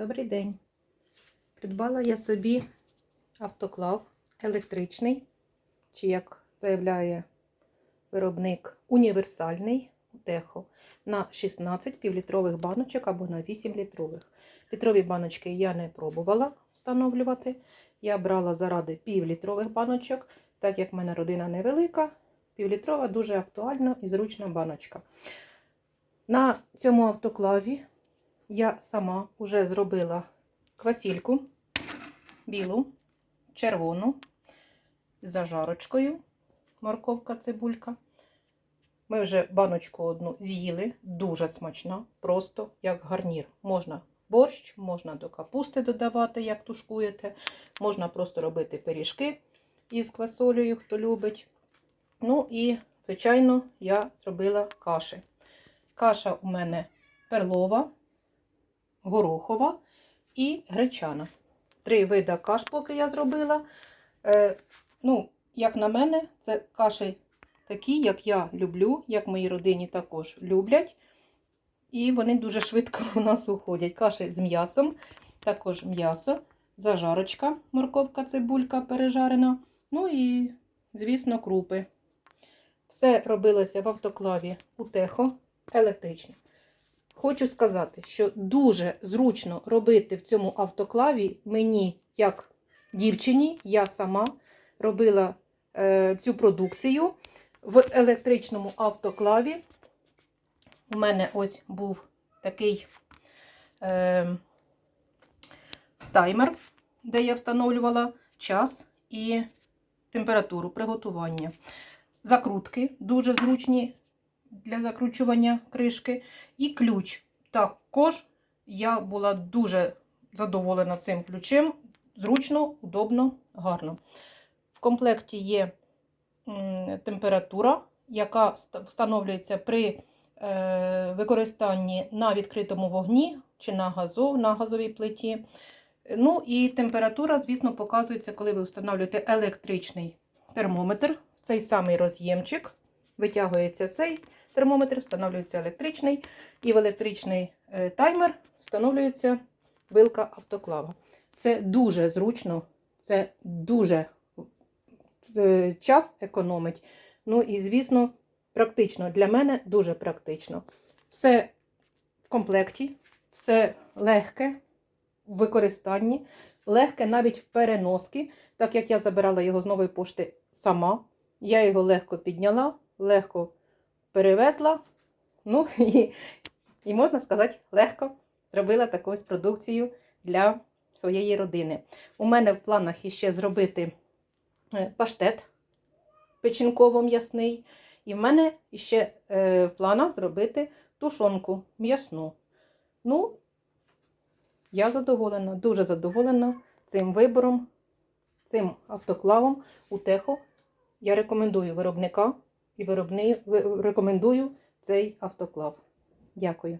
Добрий день. Придбала я собі автоклав електричний, чи, як заявляє виробник, універсальний Техо на 16 півлітрових баночок або на 8 літрових. Літрові баночки я не пробувала встановлювати. Я брала заради півлітрових баночок, так як в мене родина невелика, півлітрова дуже актуальна і зручна баночка. На цьому автоклаві я сама вже зробила квасільку білу, червону з зажарочкою, морковка, цибулька. Ми вже баночку одну з'їли, дуже смачна, просто як гарнір. Можна борщ, можна до капусти додавати, як тушкуєте, можна просто робити пиріжки із квасолею, хто любить. Ну і, звичайно, я зробила каші. Каша у мене перлова, горохова і гречана. Три вида каш, поки я зробила. Е, ну, як на мене, це каші такі, як я люблю, як мої родині також люблять. І вони дуже швидко у нас уходять. Каші з м'ясом, також м'ясо, зажарочка, морковка, цибулька пережарена. Ну і, звісно, крупи. Все робилося в автоклаві Утехо електрично. Хочу сказати, що дуже зручно робити в цьому автоклаві мені, як дівчині, я сама робила е, цю продукцію в електричному автоклаві. У мене ось був такий е, таймер, де я встановлювала час і температуру приготування. Закрутки дуже зручні для закручування кришки. І ключ. Також я була дуже задоволена цим ключем. Зручно, удобно, гарно. В комплекті є температура, яка встановлюється при е, використанні на відкритому вогні чи на газу, на газовій плиті. Ну і температура, звісно, показується, коли ви встановлюєте електричний термометр, цей самий роз'ємчик. Витягується цей термометр, встановлюється електричний, і в електричний е, таймер встановлюється вилка автоклава. Це дуже зручно, це дуже е, час економить. Ну і, звісно, практично для мене дуже практично. Все в комплекті, все легке в використанні, легке навіть в переноски, так як я забирала його з нової пошти сама. Я його легко підняла, легко перевезла. Ну і, і можна сказати, легко зробила таку продукцію для своєї родини. У мене в планах іще зробити е, паштет печінково-м'ясний. І в мене ще е, в планах зробити тушонку м'ясну. Ну, я задоволена, дуже задоволена цим вибором, цим автоклавом у Техо. Я рекомендую виробника і виробни... рекомендую цей автоклав. Дякую.